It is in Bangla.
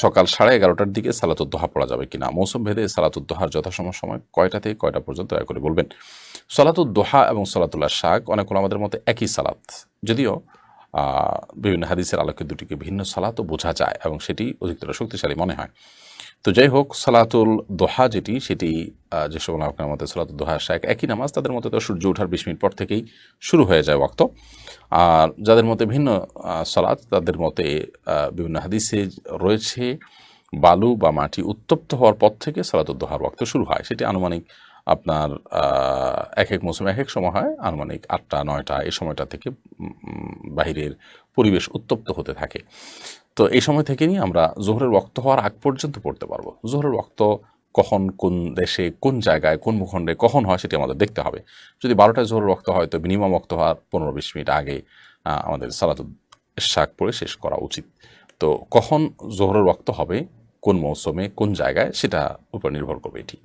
সকাল সাড়ে এগারোটার দিকে সালাতুদ্দোহা পড়া যাবে কিনা? মৌসুম ভেদে সালাতুদ্দোহার যথাসম সময় কয়টা থেকে কয়টা পর্যন্ত? দয়া করে বলবেন। সালাতুদ্দোহা এবং সালাতুল্লাহ শাক অনেক আমাদের মতো একই সালাত। যদিও বিভিন্ন হাদিসের আলোকে দুটিকে ভিন্ন সালাতও বোঝা যায় এবং সেটি অধিকতর শক্তিশালী মনে হয়। তো যাই হোক সালাতুল দোহা যেটি সেটি আহ, যেসব আপনার মতে সালাতুল দোহা শাক একই নামাজ তাদের মতে তো সূর্য ওঠার বিশ মিনিট পর থেকেই শুরু হয়ে যায় ওয়াক্ত। আর যাদের মতে ভিন্ন সালাত, তাদের মতে বিভিন্ন হাদিসে রয়েছে, বালু বা মাটি উত্তপ্ত হওয়ার পর থেকে সালাতুদ্দোহার ওয়াক্ত শুরু হয়। সেটি আনুমানিক আপনার এক এক মৌসুমে এক এক সময় হয়। আনুমানিক আটটা, নয়টা এই সময়টা থেকে বাহিরের পরিবেশ উত্তপ্ত হতে থাকে। তো এই সময় থেকে নিয়ে আমরা জোহরের রক্ত হওয়ার আগ পর্যন্ত পড়তে পারব। জোহরের ওয়াক্ত কখন কোন দেশে কোন জায়গায় কোন ভূখণ্ডে কখন হয় সেটি আমাদের দেখতে হবে। যদি বারোটায় জোর রক্ত হয় তো মিনিমাম রক্ত হওয়ার পনেরো বিশ মিনিট আগে আমাদের সালাতুদ শাক পড়ে শেষ করা উচিত। তো কখন জোহরের রক্ত হবে, কোন মৌসুমে, কোন জায়গায় সেটা উপর নির্ভর করবে এটি।